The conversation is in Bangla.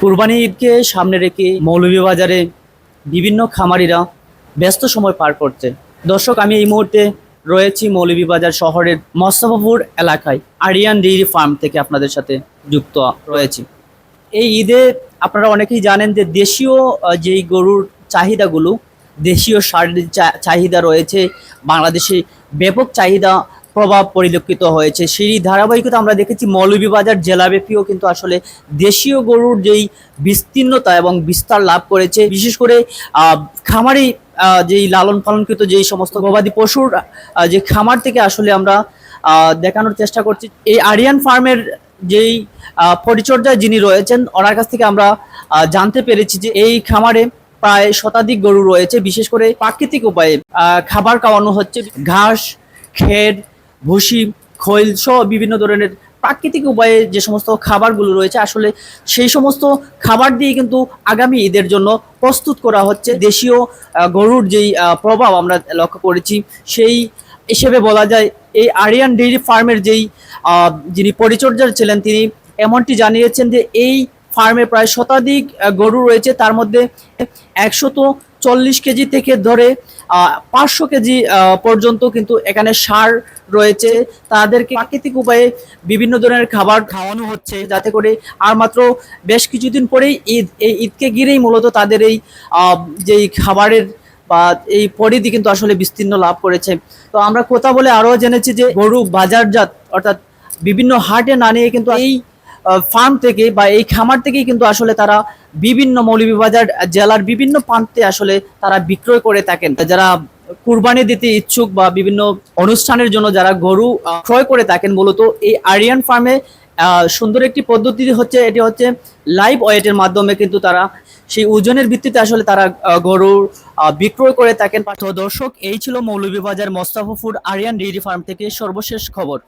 কুরবানি ঈদকে সামনে রেখে মৌলভীবাজারে বিভিন্ন খামারিরা ব্যস্ত সময় পার করছে। দর্শক, আমি এই মুহূর্তে রয়েছি মৌলভীবাজার শহরের মস্তফাপুর এলাকায়, আরিয়ান ডেইরি ফার্ম থেকে আপনাদের সাথে যুক্ত রয়েছি। এই ঈদে আপনারা অনেকেই জানেন যে দেশীয় যেই গরুর চাহিদাগুলো, দেশীয় সারের চা- চাহিদা রয়েছে, বাংলাদেশে ব্যাপক চাহিদা প্রভাব পরিলক্ষিত হয়েছে। সেই ধারাবাহিকতা আমরা দেখেছি মৌলভীবাজার জেলাব্যাপীও কিন্তু আসলে দেশীয় গরুর যেই বিস্তীর্ণতা এবং বিস্তার লাভ করেছে। বিশেষ করে খামারি যেই লালন পালনকৃত যেই সমস্ত গবাদি পশুর যে খামার থেকে আসলে আমরা দেখানোর চেষ্টা করছি। এই আরিয়ান ফার্মের যেই পরিচর্যায় যিনি রয়েছেন, ওনার কাছ থেকে আমরা জানতে পেরেছি যে এই খামারে প্রায় শতাধিক গরু রয়েছে। বিশেষ করে প্রাকৃতিক উপায়ে খাবার খাওয়ানো হচ্ছে। ঘাস, খের ভুসি, খৈল সহ বিভিন্ন ধরনের প্রাকৃতিক উপায়ে যে সমস্ত খাবারগুলো রয়েছে, আসলে সেই সমস্ত খাবার দিয়ে কিন্তু আগামী ঈদের জন্য প্রস্তুত করা হচ্ছে। দেশীয় গরুর যেই প্রভাব আমরা লক্ষ্য করেছি, সেই হিসেবে বলা যায়, এই আরিয়ান ডেইরি ফার্মের যেই যিনি পরিচর্যার ছিলেন তিনি এমনটি জানিয়েছেন যে এই ফার্মে প্রায় শতাধিক গরু রয়েছে। তার মধ্যে একশত চল্লিশ কেজি থেকে ধরে পাঁচশো কেজি পর্যন্ত কিন্তু এখানে সার রয়েছে। তাদেরকে প্রাকৃতিক উপায়ে বিভিন্ন ধরনের খাবার খাওয়ানো হচ্ছে, যাতে করে আর মাত্র বেশ কিছুদিন পরেই ঈদ, এই ঈদকে ঘিরেই মূলত তাদের এই যেই খাবারের বা এই পরিধি কিন্তু আসলে বিস্তীর্ণ লাভ করেছে। তো আমরা কথা বলে আরও জেনেছি যে গরু বাজারজাত, অর্থাৎ বিভিন্ন হাটে না নিয়ে কিন্তু এই ফার্ম থেকে বা এই খামার থেকেই কিন্তু আসলে তারা বিভিন্ন মৌলভীবাজার জেলার বিভিন্ন প্রান্তে আসলে তারা বিক্রয় করে থাকেন। যারা কুরবানি দিতে ইচ্ছুক বা বিভিন্ন অনুষ্ঠানের জন্য যারা গরু ক্রয় করে থাকেন মূলত এই আরিয়ান ফার্মে সুন্দর একটি পদ্ধতি হচ্ছে এটি হচ্ছে লাইভ ওয়েটের মাধ্যমে কিন্তু তারা সেই ওজনের ভিত্তিতে আসলে তারা আহ, গরু বিক্রয় করে থাকেন। তো দর্শক এই ছিল মৌলভীবাজার মোস্তাফাপুর আরিয়ান ডেইরি ফার্ম থেকে সর্বশেষ খবর।